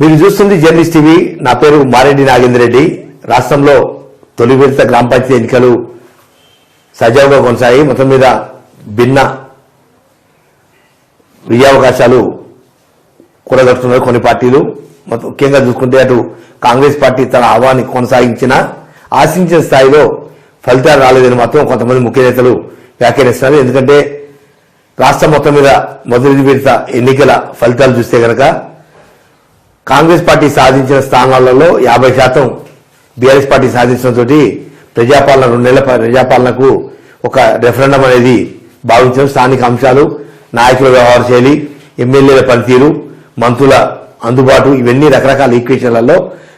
మీరు చూస్తుంది journalist TV. నా పేరు మారెడ్డి నాగేంద్ర రెడ్డి రాష్ట్రంలో తొలి విడత గ్రామ పంచాయతీ ఎన్నికలు సజావుగా కొనసాగి మొత్తం మీద భిన్న విజయావకాశాలు కూడగట్టుతున్నారు కొన్ని పార్టీలు. ముఖ్యంగా చూసుకుంటే అటు కాంగ్రెస్ పార్టీ తన హవాని కొనసాగించిన ఆశించిన స్థాయిలో ఫలితాలు రాలేదని మాత్రం కొంతమంది ముఖ్య నేతలు వ్యాఖ్యానిస్తున్నారు. ఎందుకంటే రాష్ట్రం మొత్తం మీద మొదటి విడత ఎన్నికల ఫలితాలు చూస్తే కనుక కాంగ్రెస్ పార్టీ సాధించిన స్థానాలలో యాభై శాతం బీఆర్ఎస్ పార్టీ సాధించడంతో ప్రజాపాలన రెండేళ్ళ ప్రజాపాలనకు ఒక రెఫరెండం అనేది భావించడం స్థానిక అంశాలు నాయకుల వ్యవహార శైలి ఎమ్మెల్యేల పనితీరు మంత్రుల అందుబాటు ఇవన్నీ రకరకాల ఈక్వేషన్లలో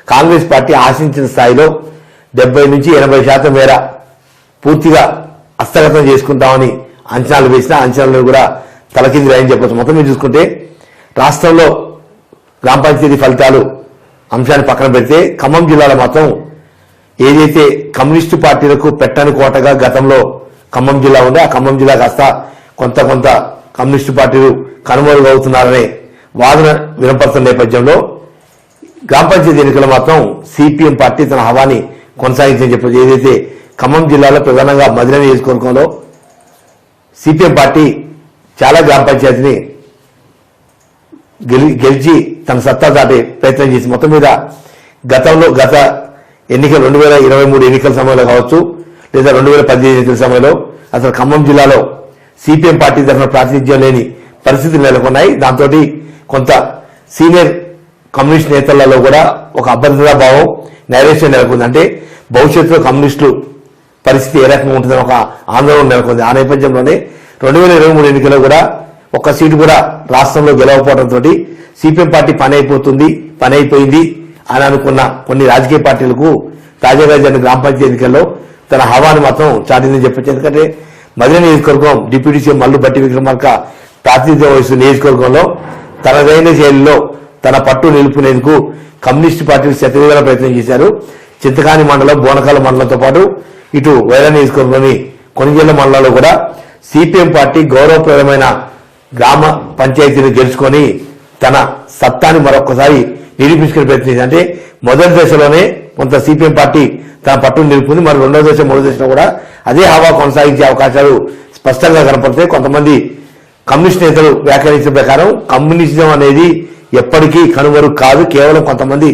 కాంగ్రెస్ పార్టీ ఆశించిన స్థాయిలో డెబ్బై నుంచి ఎనభై శాతం మేర పూర్తిగా హస్తగతం చేసుకుంటామని అంచనాలు వేసిన అంచనాలను కూడా తలకింది రాయని చెప్పచ్చు. మొత్తం మీద చూసుకుంటే రాష్ట్రంలో గ్రామ పంచాయతీ ఫలితాలు అంశాన్ని పక్కన పెడితే ఖమ్మం జిల్లాలో మాత్రం ఏదైతే కమ్యూనిస్టు పార్టీలకు పెట్టని కోటగా గతంలో ఖమ్మం జిల్లా ఉందో ఆ ఖమ్మం జిల్లా కాస్త కొంత కొంత కమ్యూనిస్టు పార్టీలు కనుమరుగు అవుతున్నారనే వాదన వినపడుతున్న నేపథ్యంలో గ్రామ పంచాయతీ ఎన్నికలు మాత్రం సిపిఎం పార్టీ తన హవాని కొనసాగించని చెప్పచ్చు ఏదైతే ఖమ్మం జిల్లాలో ప్రధానంగా మదిన నియోజకవర్గంలో సిపిఎం పార్టీ చాలా గ్రామ పంచాయతీని గెలి గెలిచి తన సత్తా దాటే ప్రయత్నం చేసి మొత్తం మీద గతంలో గత ఎన్నికలు రెండు వేల ఇరవై మూడు ఎన్నికల సమయంలో కావచ్చు లేదా రెండు వేల పద్దెనిమిది ఎన్నికల సమయంలో అసలు ఖమ్మం జిల్లాలో సిపిఎం పార్టీ తరఫున ప్రాతినిధ్యం లేని పరిస్థితులు నెలకొన్నాయి. దాంతో కొంత సీనియర్ కమ్యూనిస్ట్ నేతలలో కూడా ఒక అభద్రతా భావం నైరేషన్ నెలకొంది. అంటే భవిష్యత్తులో కమ్యూనిస్టులు పరిస్థితి ఏ రకంగా ఉంటుందని ఒక ఆందోళన నెలకొంది. ఆ నేపథ్యంలోనే రెండు వేల ఇరవై మూడు ఎన్నికల్లో కూడా ఒక్క సీటు కూడా రాష్ట్రంలో గెలవకపోవడంతో సిపిఎం పార్టీ పని అయిపోతుంది పని అయిపోయింది అని అనుకున్న కొన్ని రాజకీయ పార్టీలకు తాజాగా జరిగిన గ్రామ పంచాయతీ ఎన్నికల్లో తన హవాను మాత్రం చాటిందని చెప్పచ్చు. ఎందుకంటే మధుర నియోజకవర్గం డిప్యూటీ సీఎం మల్లు బట్టి విక్రమార్క ప్రాతినిధ్యం వహిస్తున్న నియోజకవర్గంలో తనదైన శైలిలో తన పట్టు నిలుపునేందుకు కమ్యూనిస్టు పార్టీలు శతవిధాల ప్రయత్నం చేశారు. చింతకాని మండలం బోనకాల మండలంతో పాటు ఇటు వైరా నియోజకవర్గంలోని కొనిజల్ల మండలంలో కూడా సిపిఎం పార్టీ గౌరవప్రదమైన గ్రామ పంచాయతీని గెలుచుకొని తన సత్తాని మరొకసారి నిరూపించుకునే ప్రయత్నించింది అంటే మొదటి దశలోనే కొంత సిపిఎం పార్టీ తన పట్టును నిలుపుకుంది. మరి రెండో దశ మూడో దశలో కూడా అదే హవా కొనసాగించే అవకాశాలు స్పష్టంగా కనపడతాయి. కొంతమంది కమ్యూనిస్ట్ నేతలు వ్యాఖ్యానించిన ప్రకారం కమ్యూనిజం అనేది ఎప్పటికీ కనుమరు కాదు. కేవలం కొంతమంది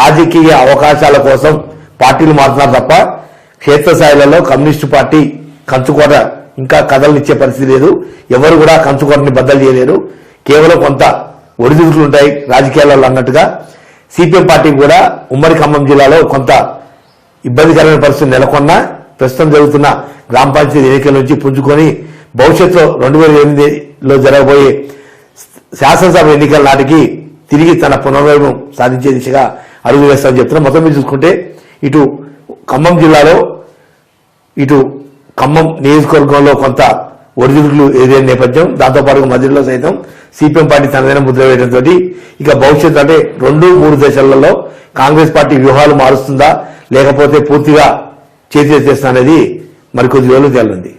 రాజకీయ అవకాశాల కోసం పార్టీలు మారుతున్నారు తప్ప క్షేత్రస్థాయిలలో కమ్యూనిస్టు పార్టీ కంచుకోట ఇంకా కథలు ఇచ్చే పరిస్థితి లేదు. ఎవరు కూడా కంచుకొరని బద్దలు చేయలేరు. కేవలం కొంత ఒడిదుడుకులు ఉంటాయి రాజకీయాలలో అన్నట్టుగా. సిపిఎం పార్టీ కూడా ఉమ్మడి ఖమ్మం జిల్లాలో కొంత ఇబ్బందికరమైన పరిస్థితి నెలకొన్నా ప్రస్తుతం జరుగుతున్న గ్రామ పంచాయతీ ఎన్నికల నుంచి పుంజుకొని భవిష్యత్తులో రెండు వేల ఎనిమిదిలో జరగబోయే శాసనసభ ఎన్నికల నాటికి తిరిగి తన పునర్వైభవం సాధించే దిశగా అడుగు వేస్తామని చెప్తున్నా. మొత్తం మీద చూసుకుంటే ఇటు ఖమ్మం జిల్లాలో ఇటు ఖమ్మం నియోజకవర్గంలో కొంత ఒడిదుడుకులు ఏదైనా నేపథ్యం దాంతోపాటు మధ్యలో సైతం సిపిఎం పార్టీ తనదైన ముద్ర వేయడంతో ఇక భవిష్యత్తు అంటే రెండు మూడు దశలలో కాంగ్రెస్ పార్టీ వ్యూహాలు మారుస్తుందా లేకపోతే పూర్తిగా చేతి అనేది మరికొద్ది రోజులు తేలింది